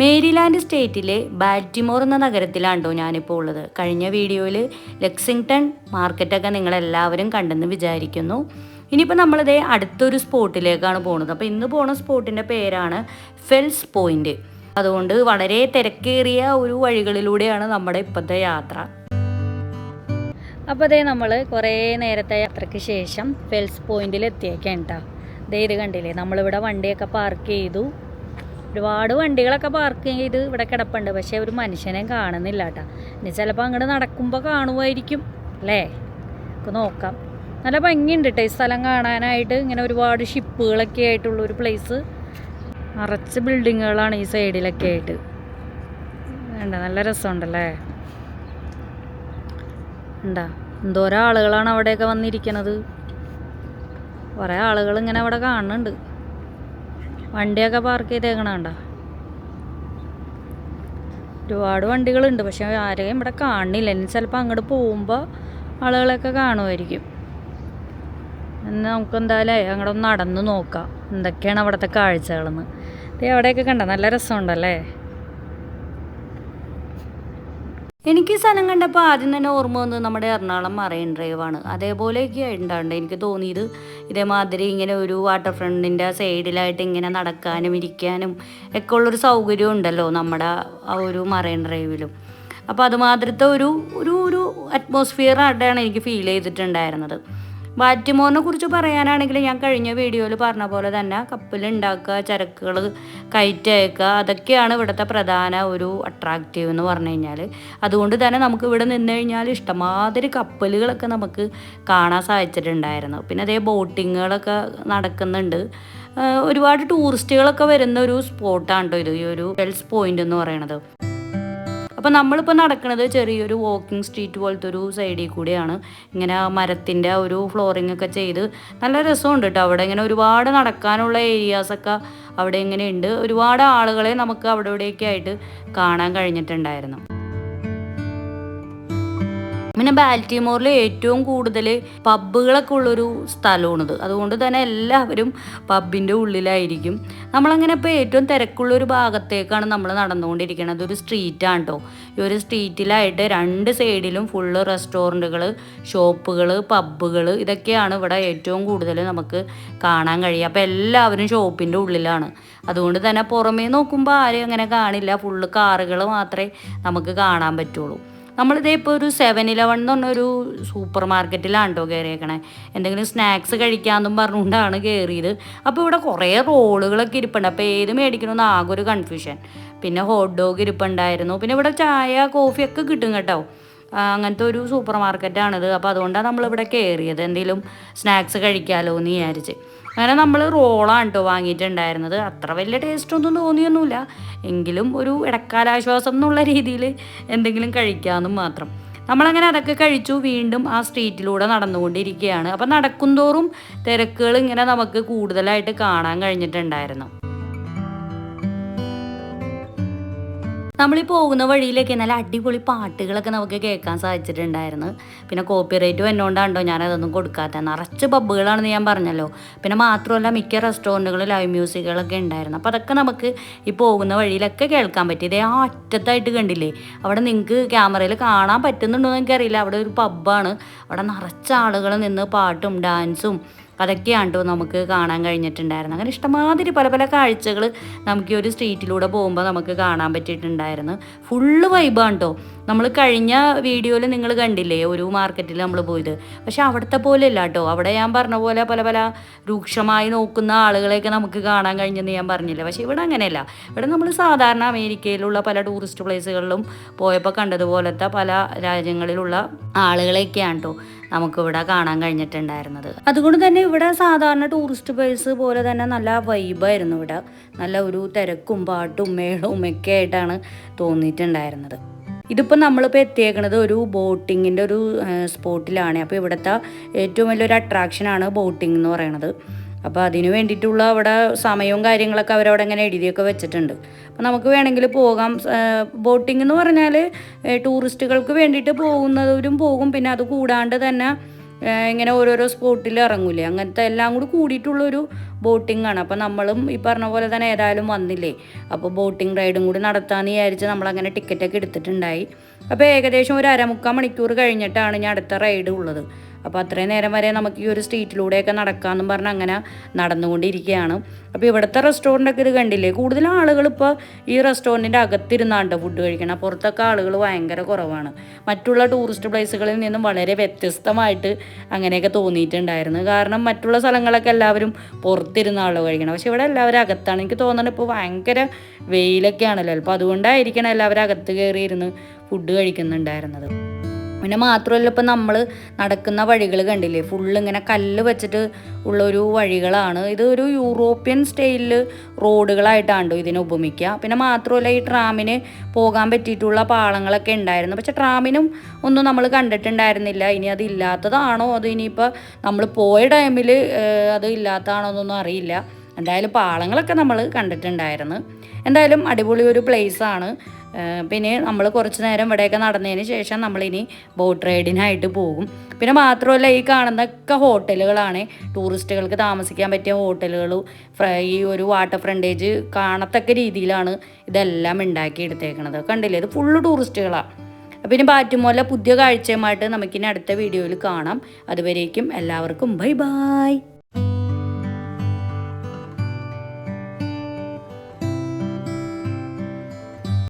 Maryland സ്റ്റേറ്റിലെ ബാൽറ്റിമോർ എന്ന നഗരത്തിലാണ് നഗരത്തിലാണ്ടോ ഞാനിപ്പോൾ ഉള്ളത്. കഴിഞ്ഞ വീഡിയോയിൽ ലെക്സിങ്ടൺ മാർക്കറ്റൊക്കെ നിങ്ങളെല്ലാവരും കണ്ടെന്ന് വിചാരിക്കുന്നു. ഇനിയിപ്പോൾ നമ്മളിതേ അടുത്തൊരു സ്പോട്ടിലേക്കാണ് പോകുന്നത് അപ്പോൾ ഇന്ന് പോണ സ്പോട്ടിന്റെ പേരാണ് ഫെൽസ് പോയിന്റ്. അതുകൊണ്ട് വളരെ തിരക്കേറിയ ഒരു വഴികളിലൂടെയാണ് നമ്മുടെ ഇപ്പോഴത്തെ യാത്ര. അപ്പോൾ അതേ നമ്മൾ കുറേ നേരത്തെ യാത്രയ്ക്ക് ശേഷം ഫെൽസ് പോയിന്റിൽ എത്തിയേക്കാം കേട്ടോ ദേ ഇത് കണ്ടില്ലേ? നമ്മളിവിടെ വണ്ടിയൊക്കെ പാർക്ക് ചെയ്തു. ഒരുപാട് വണ്ടികളൊക്കെ പാർക്ക് ചെയ്ത് ഇവിടെ കിടപ്പുണ്ട്. പക്ഷേ ഒരു മനുഷ്യനെ കാണുന്നില്ല കേട്ടോ ഇനി ചിലപ്പോൾ അങ്ങോട്ട് നടക്കുമ്പോൾ കാണുമായിരിക്കും അല്ലേ? നമുക്ക് നോക്കാം. നല്ല ഭംഗിയുണ്ട് കേട്ടോ ഈ സ്ഥലം കാണാനായിട്ട്. ഇങ്ങനെ ഒരുപാട് ഷിപ്പുകളൊക്കെ ആയിട്ടുള്ള ഒരു പ്ലേസ് നിറച്ച് ബിൽഡിങ്ങുകളാണ് ഈ സൈഡിലൊക്കെ ആയിട്ട്. വേണ്ട നല്ല രസമുണ്ടല്ലേ? ഉണ്ടാ എന്തോരം ആളുകളാണ് അവിടെയൊക്കെ വന്നിരിക്കണത്. കുറേ ആളുകൾ ഇങ്ങനെ അവിടെ കാണുന്നുണ്ട്. വണ്ടിയൊക്കെ പാർക്ക് ചെയ്തേക്കണണ്ട? ഒരുപാട് വണ്ടികളുണ്ട്. പക്ഷെ ആരെയും ഇവിടെ കാണില്ല. ഇനി ചിലപ്പോൾ അങ്ങോട്ട് പോകുമ്പോൾ ആളുകളൊക്കെ കാണുമായിരിക്കും. എന്നാൽ നമുക്ക് എന്തായാലും അങ്ങോട്ട് നടന്ന് നോക്കാം. എന്തൊക്കെയാണ് അവിടുത്തെ കാഴ്ചകളെന്ന്. ദേ അവിടെയൊക്കെ കണ്ട? നല്ല രസമുണ്ടല്ലേ? എനിക്ക് ഈ സ്ഥലം കണ്ടപ്പോൾ ആദ്യം തന്നെ ഓർമ്മ വന്നത് നമ്മുടെ എറണാകുളം മറൈൻ ഡ്രൈവാണ് അതേപോലെയൊക്കെ ഉണ്ടാണ്ട് എനിക്ക് തോന്നിയത്. ഇതേമാതിരി ഇങ്ങനെ ഒരു വാട്ടർ ഫ്രണ്ടിന്റെ സൈഡിലായിട്ട് ഇങ്ങനെ നടക്കാനും ഇരിക്കാനും ഒക്കെ ഉള്ളൊരു സൗകര്യം ഉണ്ടല്ലോ നമ്മുടെ ആ ഒരു മറൈൻ ഡ്രൈവിലും അപ്പോൾ അതുമാതിരത്തെ ഒരു ഒരു ഒരു അറ്റ്മോസ്ഫിയർ ആയിട്ടാണ് എനിക്ക് ഫീൽ ചെയ്തിട്ടുണ്ടായിരുന്നത്. ബാറ്റിമോറിനെ കുറിച്ച് പറയാനാണെങ്കിൽ ഞാൻ കഴിഞ്ഞ വീഡിയോയിൽ പറഞ്ഞ പോലെ തന്നെ കപ്പലുണ്ടാക്കുക ചരക്കുകൾ കയറ്റയക്കുക അതൊക്കെയാണ് ഇവിടുത്തെ പ്രധാന ഒരു അട്രാക്റ്റീവ് എന്ന് പറഞ്ഞു കഴിഞ്ഞാൽ അതുകൊണ്ട് തന്നെ നമുക്ക് ഇവിടെ നിന്ന് കഴിഞ്ഞാൽ ഇഷ്ടമാതിരി കപ്പലുകളൊക്കെ നമുക്ക് കാണാൻ സാധിച്ചിട്ടുണ്ടായിരുന്നു. പിന്നെ അതേ ബോട്ടിങ്ങുകളൊക്കെ നടക്കുന്നുണ്ട്. ഒരുപാട് ടൂറിസ്റ്റുകളൊക്കെ വരുന്ന ഒരു സ്പോട്ടാണ് കേട്ടോ ഇത് ഈ ഒരു ഹെൽസ് പോയിന്റ് എന്ന് പറയുന്നത്. അപ്പോൾ നമ്മളിപ്പോൾ നടക്കുന്നത് ചെറിയൊരു വാക്കിംഗ് സ്ട്രീറ്റ് പോലത്തെ ഒരു സൈഡിൽ കൂടിയാണ്. ഇങ്ങനെ മരത്തിന്റെ ഒരു ഫ്ലോറിംഗ് ഒക്കെ ചെയ്ത് നല്ല രസമുണ്ട് കേട്ടോ അവിടെ ഇങ്ങനെ ഒരുപാട് നടക്കാനുള്ള ഏരിയാസൊക്കെ അവിടെ ഇങ്ങനെ ഉണ്ട്. ഒരുപാട് ആളുകളെ നമുക്ക് അവിടെ ഇവിടെയൊക്കെ ആയിട്ട് കാണാൻ കഴിഞ്ഞിട്ടുണ്ടായിരുന്നു. പിന്നെ ബാൽറ്റിമോറിൽ ഏറ്റവും കൂടുതൽ പബ്ബുകളൊക്കെ ഉള്ളൊരു സ്ഥലമാണിത്. അതുകൊണ്ട് തന്നെ എല്ലാവരും പബ്ബിന്റെ ഉള്ളിലായിരിക്കും. നമ്മളങ്ങനെ ഇപ്പോൾ ഏറ്റവും തിരക്കുള്ള ഒരു ഭാഗത്തേക്കാണ് നമ്മൾ നടന്നുകൊണ്ടിരിക്കുന്നത് ഒരു സ്ട്രീറ്റാണ് കേട്ടോ ഈ ഒരു സ്ട്രീറ്റിലായിട്ട് രണ്ട് സൈഡിലും ഫുള്ള് റെസ്റ്റോറന്റുകൾ ഷോപ്പുകൾ പബ്ബുകൾ ഇതൊക്കെയാണ് ഇവിടെ ഏറ്റവും കൂടുതൽ നമുക്ക് കാണാൻ കഴിയുക. അപ്പോൾ എല്ലാവരും ഷോപ്പിന്റെ ഉള്ളിലാണ്. അതുകൊണ്ട് തന്നെ പുറമേ നോക്കുമ്പോൾ ആരും അങ്ങനെ കാണില്ല. ഫുള്ള് കാറുകൾ മാത്രമേ നമുക്ക് കാണാൻ പറ്റുള്ളൂ. നമ്മളിതേ ഇപ്പോൾ ഒരു സെവൻ ഇലവൻ എന്ന് പറഞ്ഞൊരു സൂപ്പർ മാർക്കറ്റിലാണ് കേട്ടോ കയറിയേക്കണേ എന്തെങ്കിലും സ്നാക്സ് കഴിക്കാമെന്നും പറഞ്ഞുകൊണ്ടാണ് കയറിയത് അപ്പോൾ ഇവിടെ കുറേ റോളുകളൊക്കെ ഇരിപ്പുണ്ട്. അപ്പോൾ ഏത് മേടിക്കണമെന്ന് ആകെ ഒരു കൺഫ്യൂഷൻ പിന്നെ ഹോട്ട് ഡോഗ് ഇരിപ്പുണ്ടായിരുന്നു. പിന്നെ ഇവിടെ ചായ കോഫിയൊക്കെ കിട്ടും കേട്ടോ. അങ്ങനത്തെ ഒരു സൂപ്പർ മാർക്കറ്റാണിത് അപ്പോൾ അതുകൊണ്ടാണ് നമ്മളിവിടെ കയറിയത് എന്തെങ്കിലും സ്നാക്സ് കഴിക്കാമല്ലോ എന്ന് വിചാരിച്ച്. അങ്ങനെ നമ്മൾ റോളാണ് കേട്ടോ വാങ്ങിയിട്ടുണ്ടായിരുന്നത്. അത്ര വലിയ ടേസ്റ്റൊന്നും തോന്നിയൊന്നുമില്ല. എങ്കിലും ഒരു ഇടക്കാലാശ്വാസം എന്നുള്ള രീതിയിൽ എന്തെങ്കിലും കഴിക്കാമെന്നും മാത്രം. നമ്മളങ്ങനെ അതൊക്കെ കഴിച്ചു വീണ്ടും ആ സ്ട്രീറ്റിലൂടെ നടന്നുകൊണ്ടിരിക്കുകയാണ്. അപ്പം നടക്കുന്തോറും തിരക്കുകൾ ഇങ്ങനെ നമുക്ക് കൂടുതലായിട്ട് കാണാൻ കഴിഞ്ഞിട്ടുണ്ടായിരുന്നു. നമ്മൾ ഈ പോകുന്ന വഴിയിലൊക്കെ നല്ല അടിപൊളി പാട്ടുകളൊക്കെ നമുക്ക് കേൾക്കാൻ സാധിച്ചിട്ടുണ്ടായിരുന്നു. പിന്നെ കോപ്പി റേറ്റ് ഞാൻ ഞാനതൊന്നും കൊടുക്കാത്ത. നിറച്ച് പബ്ബുകളാണെന്ന് ഞാൻ പറഞ്ഞല്ലോ. പിന്നെ മാത്രമല്ല മിക്ക റെസ്റ്റോറന്റുകളിൽ ലൈവ് മ്യൂസിക്കുകളൊക്കെ ഉണ്ടായിരുന്നു. അപ്പോൾ അതൊക്കെ നമുക്ക് ഈ പോകുന്ന വഴിയിലൊക്കെ കേൾക്കാൻ പറ്റി. ഇതേ ആ അറ്റത്തായിട്ട് കണ്ടില്ലേ? അവിടെ നിങ്ങൾക്ക് ക്യാമറയിൽ കാണാൻ പറ്റുന്നുണ്ടോ എന്ന് എനിക്കറിയില്ല. അവിടെ ഒരു പബ്ബാണ് അവിടെ നിറച്ച ആളുകൾ നിന്ന് പാട്ടും ഡാൻസും അതൊക്കെയാണ് നമുക്ക് കാണാൻ കഴിഞ്ഞിട്ടുണ്ടായിരുന്നു. അങ്ങനെ ഇഷ്ടമാതിരി പല പല കാഴ്ചകൾ നമുക്ക് ഈ ഒരു സ്ട്രീറ്റിലൂടെ പോകുമ്പോൾ നമുക്ക് കാണാൻ പറ്റിയിട്ടുണ്ടായിരുന്നു. ഫുള്ള് വൈബാണ് കേട്ടോ നമ്മൾ കഴിഞ്ഞ വീഡിയോയിൽ നിങ്ങൾ കണ്ടില്ലേ ഒരു മാർക്കറ്റിൽ നമ്മൾ പോയത്. പക്ഷെ അവിടുത്തെ പോലെ അല്ല കേട്ടോ അവിടെ ഞാൻ പറഞ്ഞ പോലെ പല പല രൂക്ഷമായി നോക്കുന്ന ആളുകളെയൊക്കെ നമുക്ക് കാണാൻ കഴിഞ്ഞെന്ന് ഞാൻ പറഞ്ഞില്ല. പക്ഷെ ഇവിടെ അങ്ങനെയല്ല. ഇവിടെ നമ്മൾ സാധാരണ അമേരിക്കയിലുള്ള പല ടൂറിസ്റ്റ് പ്ലേസുകളിലും പോയപ്പോൾ കണ്ടതുപോലത്തെ പല രാജ്യങ്ങളിലുള്ള ആളുകളെയൊക്കെയാണ് കേട്ടോ നമുക്കിവിടെ കാണാൻ കഴിഞ്ഞിട്ടുണ്ടായിരുന്നത്. അതുകൊണ്ട് തന്നെ ഇവിടെ സാധാരണ ടൂറിസ്റ്റ് പ്ലേസ് പോലെ തന്നെ നല്ല വൈബായിരുന്നു ഇവിടെ. നല്ല ഒരു തിരക്കും പാട്ടും മേളവും ഒക്കെ ആയിട്ടാണ് തോന്നിയിട്ടുണ്ടായിരുന്നത്. ഇതിപ്പോൾ നമ്മളിപ്പോൾ എത്തിയേക്കുന്നത് ഒരു ബോട്ടിങ്ങിന്റെ ഒരു സ്പോട്ടിലാണ് അപ്പോൾ ഇവിടുത്തെ ഏറ്റവും വലിയൊരു അട്രാക്ഷനാണ് ബോട്ടിംഗ് എന്ന് പറയുന്നത്. അപ്പോൾ അതിന് വേണ്ടിയിട്ടുള്ള അവിടെ സമയവും കാര്യങ്ങളൊക്കെ അവരവിടെ ഇങ്ങനെ എഴുതിയൊക്കെ വെച്ചിട്ടുണ്ട്. അപ്പോൾ നമുക്ക് വേണമെങ്കിൽ പോകാം. ബോട്ടിംഗ് എന്ന് പറഞ്ഞാൽ ടൂറിസ്റ്റുകൾക്ക് വേണ്ടിയിട്ട് പോകുന്നവരും പോകും. പിന്നെ അത് കൂടാണ്ട് തന്നെ ഇങ്ങനെ ഓരോരോ സ്പോട്ടിൽ ഇറങ്ങൂലേ. അങ്ങനത്തെ എല്ലാം കൂടി കൂടിയിട്ടുള്ളൊരു ബോട്ടിംഗ് ആണ് അപ്പോൾ നമ്മളും ഈ പറഞ്ഞ പോലെ തന്നെ ഏതായാലും വന്നില്ലേ. അപ്പോൾ ബോട്ടിംഗ് റൈഡും കൂടി നടത്താമെന്ന് വിചാരിച്ച് നമ്മളങ്ങനെ ടിക്കറ്റൊക്കെ എടുത്തിട്ടുണ്ടായി. അപ്പോൾ ഏകദേശം ഒരു അരമുക്കാൽ മണിക്കൂർ കഴിഞ്ഞിട്ടാണ് ഞാൻ അടുത്ത റൈഡ് ഉള്ളത്. അപ്പോൾ അത്രയും നേരം വരെ നമുക്ക് ഈ ഒരു സ്ട്രീറ്റിലൂടെയൊക്കെ നടക്കാമെന്നും പറഞ്ഞ് അങ്ങനെ നടന്നുകൊണ്ടിരിക്കുകയാണ്. അപ്പോൾ ഇവിടുത്തെ റെസ്റ്റോറന്റൊക്കെ ഇത് കണ്ടില്ലേ? കൂടുതൽ ആളുകൾ ഇപ്പോൾ ഈ റെസ്റ്റോറന്റിന്റെ അകത്തിരുന്നാണ്ട് ഫുഡ് കഴിക്കണം. പുറത്തൊക്കെ ആളുകൾ ഭയങ്കര കുറവാണ്. മറ്റുള്ള ടൂറിസ്റ്റ് പ്ലേസുകളിൽ നിന്നും വളരെ വ്യത്യസ്തമായിട്ട് അങ്ങനെയൊക്കെ തോന്നിയിട്ടുണ്ടായിരുന്നു. കാരണം മറ്റുള്ള സ്ഥലങ്ങളൊക്കെ എല്ലാവരും പുറത്തിരുന്നാണല്ലോ കഴിക്കണം. പക്ഷെ ഇവിടെ എല്ലാവരും അകത്താണ്. എനിക്ക് തോന്നുന്നത് ഇപ്പോൾ ഭയങ്കര വെയിലൊക്കെ ആണല്ലോ അപ്പോൾ അതുകൊണ്ടായിരിക്കണം എല്ലാവരും അകത്ത് കയറിയിരുന്ന് ഫുഡ് കഴിക്കുന്നുണ്ടായിരുന്നത്. പിന്നെ മാത്രമല്ല ഇപ്പം നമ്മൾ നടക്കുന്ന വഴികൾ കണ്ടില്ലേ? ഫുള്ള് ഇങ്ങനെ കല്ല് വെച്ചിട്ട് ഉള്ളൊരു വഴികളാണ്. ഇത് ഒരു യൂറോപ്യൻ സ്റ്റൈലിൽ റോഡുകളായിട്ടാണ് ഇതിനെ ഉപമിക്കുക. പിന്നെ മാത്രമല്ല ഈ ട്രാമിന് പോകാൻ പറ്റിയിട്ടുള്ള പാളങ്ങളൊക്കെ ഉണ്ടായിരുന്നു. പക്ഷെ ട്രാമിനും ഒന്നും നമ്മൾ കണ്ടിട്ടുണ്ടായിരുന്നില്ല. ഇനി അത് ഇല്ലാത്തതാണോ? അത് ഇനിയിപ്പോൾ നമ്മൾ പോയ ടൈമിൽ അത് ഇല്ലാത്തതാണോ എന്നൊന്നും അറിയില്ല. എന്തായാലും പാളങ്ങളൊക്കെ നമ്മൾ കണ്ടിട്ടുണ്ടായിരുന്നു. എന്തായാലും അടിപൊളി ഒരു ഏഹ് പിന്നെ നമ്മൾ കുറച്ച് നേരം ഇവിടെയൊക്കെ നടന്നതിന് ശേഷം നമ്മളിനി ബോട്ട് റൈഡിനായിട്ട് പോകും. പിന്നെ മാത്രമല്ല ഈ കാണുന്നൊക്കെ ഹോട്ടലുകളാണ്. ടൂറിസ്റ്റുകൾക്ക് താമസിക്കാൻ പറ്റിയ ഹോട്ടലുകൾ ഈ ഒരു വാട്ടർ ഫ്രണ്ടേജ് കാണത്തക്ക രീതിയിലാണ് ഇതെല്ലാം ഉണ്ടാക്കിയെടുത്തേക്കണത്. കണ്ടില്ലേ? ഇത് ഫുള്ള് ടൂറിസ്റ്റുകളാണ് പിന്നെ പാറ്റുമോല പുതിയ കാഴ്ചയുമായിട്ട് നമുക്കിനി അടുത്ത വീഡിയോയിൽ കാണാം. അതുവരേക്കും എല്ലാവർക്കും ബൈ ബായ്